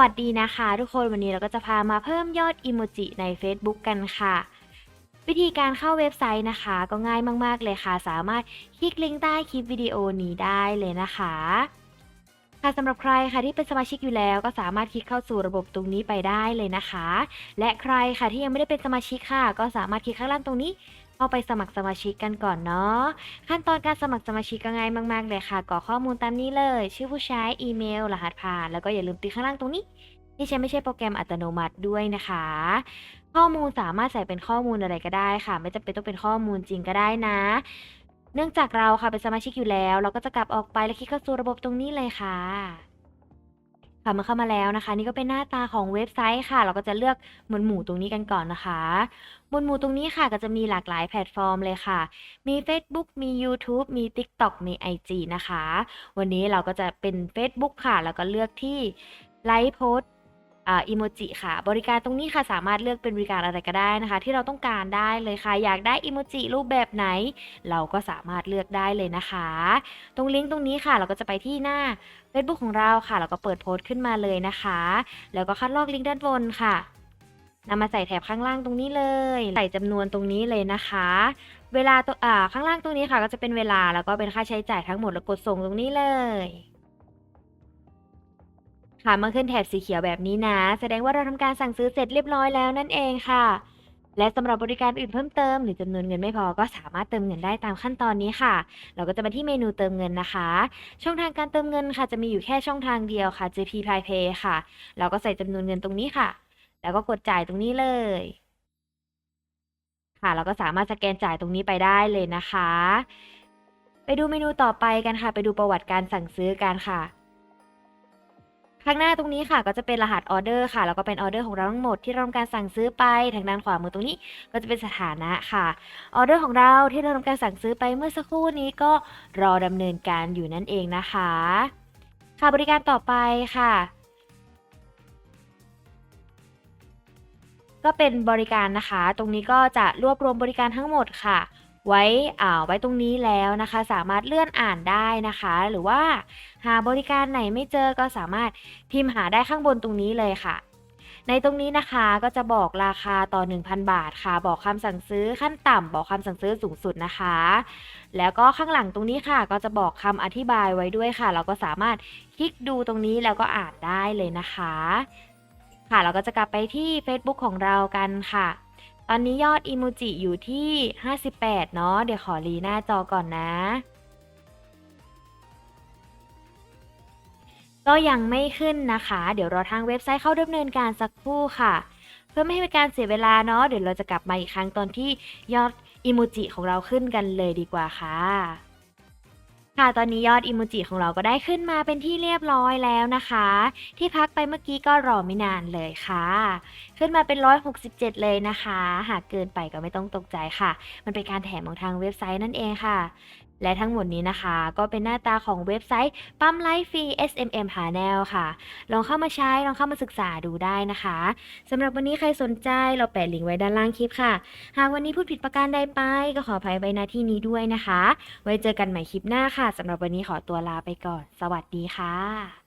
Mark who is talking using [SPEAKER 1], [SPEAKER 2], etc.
[SPEAKER 1] วัสดีนะคะ ทุกคนวันนี้เราก็จะพามาเพิ่มยอดอิโมจิใน Facebook กันค่ะ วิธีการเข้าเว็บไซต์นะคะ ก็ง่ายมากๆเลยค่ะ สามารถคลิกลิงก์ใต้คลิปวิดีโอนี้ได้เลยนะคะ ค่ะสำหรับใครค่ะที่เป็นสมาชิกอยู่แล้ว ก็สามารถคลิกเข้าสู่ระบบตรงนี้ไปได้เลยนะคะ และใครค่ะที่ยังไม่ได้เป็นสมาชิกค่ะ ก็สามารถคลิกข้างล่างตรงนี้เข้าไปสมัครสมาชิกกันก่อนเนาะขั้นตอนการสมัครสมาชิกก็ง่ายมาก ๆ เลยค่ะกรอกข้อมูลตามนี้เลย ชื่อผู้ใช้อีเมล รหัสผ่าน แล้วก็อย่าลืมติ๊กข้างล่างตรงนี้ ที่ใช้ไม่ใช่โปรแกรมอัตโนมัติด้วยนะคะ ข้อมูลสามารถใส่เป็นข้อมูลอะไรก็ได้ค่ะ ไม่จำเป็นต้องเป็นข้อมูลจริงก็ได้นะ เนื่องจากเราค่ะเป็นสมาชิกอยู่แล้ว เราก็จะกลับออกไปและคลิกเข้าสู่ระบบตรงนี้เลยค่ะค่ะมื่อเข้ามาแล้วนะคะ นี่ก็เป็นหน้าตาของเว็บไซต์ค่ะ เราก็จะเลือกหมวดหมู่ตรงนี้กันก่อนนะคะหมวดหมู่ตรงนี้ค่ะ ก็จะมีหลากหลายแพลตฟอร์มเลยค่ะ มี Facebook มี YouTube มี TikTok มี IG นะคะ วันนี้เราก็จะเป็น Facebook ค่ะ แล้วก็เลือกที่ไลฟ์โพส อ่าอิโมจิค่ะ บริการตรงนี้ค่ะสามารถเลือกเป็นบริการอะไรก็ได้นะคะ ที่เราต้องการได้เลยค่ะ อยากได้อิโมจิรูปแบบไหน เราก็สามารถเลือกได้เลยนะคะ ตรงลิงก์ตรงนี้ค่ะ เราก็จะไปที่หน้า Facebook ของเราค่ะแล้วก็เปิดโพสต์ขึ้นมาเลยนะคะ แล้วก็คัดลอกลิงก์ด้านบนค่ะนำมาใส่แถบข้างล่างตรงนี้เลย ใส่จำนวนตรงนี้เลยนะคะ เวลาตัวข้างล่างตรงนี้ค่ะ ก็จะเป็นเวลาแล้วก็เป็นค่าใช้จ่ายทั้งหมดแล้วกดส่งตรงนี้เลย ค่ะมื่อขึ้นแถบสีเขียวแบบนี้นะ แสดงว่าเราทำการสั่งซื้อเสร็จเรียบร้อยแล้วนั่นเองค่ะ และสำหรับบริการอื่นเพิ่มเติมหรือจำนวนเงินไม่พอก็สามารถเติมเงินได้ตามขั้นตอนนี้ค่ะ เราก็จะมาที่เมนูเติมเงินนะคะ ช่องทางการเติมเงินค่ะ จะมีอยู่แค่ช่องทางเดียวค่ะ JP p a y Pay ค่ะ เราก็ใส่จำนวนเงินตรงนี้ค่ะ แล้วก็กดจ่ายตรงนี้เลย ค่ะ เราก็สามารถสแกนจ่ายตรงนี้ไปได้เลยนะคะ ไปดูเมนูต่อไปกันค่ะ ไปดูประวัติการสั่งซื้อกันค่ะ ข้างหน้าตรงนี้ค่ะก็จะเป็นรหัสออเดอร์ค่ะแล้วก็เป็นออเดอร์ของเราทั้งหมดที่เราทำการสั่งซื้อไป ทางด้านขวามือตรงนี้ก็จะเป็นสถานะค่ะออเดอร์ของเราที่เราทำการสั่งซื้อไปเมื่อสักครู่นี้ก็รอดำเนินการอยู่นั่นเองนะคะ ค่ะบริการต่อไปค่ะก็เป็นบริการนะคะ ตรงนี้ก็จะรวบรวมบริการทั้งหมดค่ะ ไว้อ่าไว้ตรงนี้แล้วนะคะ สามารถเลื่อนอ่านได้นะคะ หรือว่าหาบริการไหนไม่เจอก็สามารถพิมพ์หาได้ข้างบนตรงนี้เลยค่ะ ในตรงนี้นะคะก็จะบอกราคาต่อ 1,000 บาทค่ะ บอกคำสั่งซื้อขั้นต่ำบอกคำสั่งซื้อสูงสุดนะคะ แล้วก็ข้างหลังตรงนี้ค่ะ ก็จะบอกคำอธิบายไว้ด้วยค่ะ เราก็สามารถคลิกดูตรงนี้แล้วก็อ่านได้เลยนะคะ ค่ะเราก็จะกลับไปที่ Facebook ของเรากันค่ะ ตอนนี้ยอดอิโมจิอยู่ที่ 58 เนาะ เดี๋ยวขอรีหน้าจอก่อนนะ ก็ยังไม่ขึ้นนะคะ เดี๋ยวรอทางเว็บไซต์เข้าดำเนินการสักครู่ค่ะ เพื่อไม่ให้เป็นการเสียเวลาเนาะ เดี๋ยวเราจะกลับมาอีกครั้งตอนที่ยอดอิโมจิของเราขึ้นกันเลยดีกว่าค่ะ ค่ะตอนนี้ยอดอิโมจิของเราก็ได้ขึ้นมาเป็นที่เรียบร้อยแล้วนะคะ ที่พักไปเมื่อกี้ก็รอไม่นานเลยค่ะ ขึ้นมาเป็น 167 เลยนะคะ หากเกินไปก็ไม่ต้องตกใจค่ะ มันเป็นการแถมของทางเว็บไซต์นั่นเองค่ะ และทั้งหมดนี้นะคะ ก็เป็นหน้าตาของเว็บไซต์ปั๊มไลฟ์ฟรี SMM หาแนวค่ะ ลองเข้ามาใช้ลองเข้ามาศึกษาดูได้นะคะสำหรับวันนี้ใครสนใจเราแปะลิงก์ไว้ด้านล่างคลิปค่ะ หากวันนี้พูดผิดประการใดไป ก็ขออภัยไว้ณที่นี้ด้วยนะคะ ไว้เจอกันใหม่คลิปหน้าค่ะสำหรับวันนี้ขอตัวลาไปก่อน สวัสดีค่ะ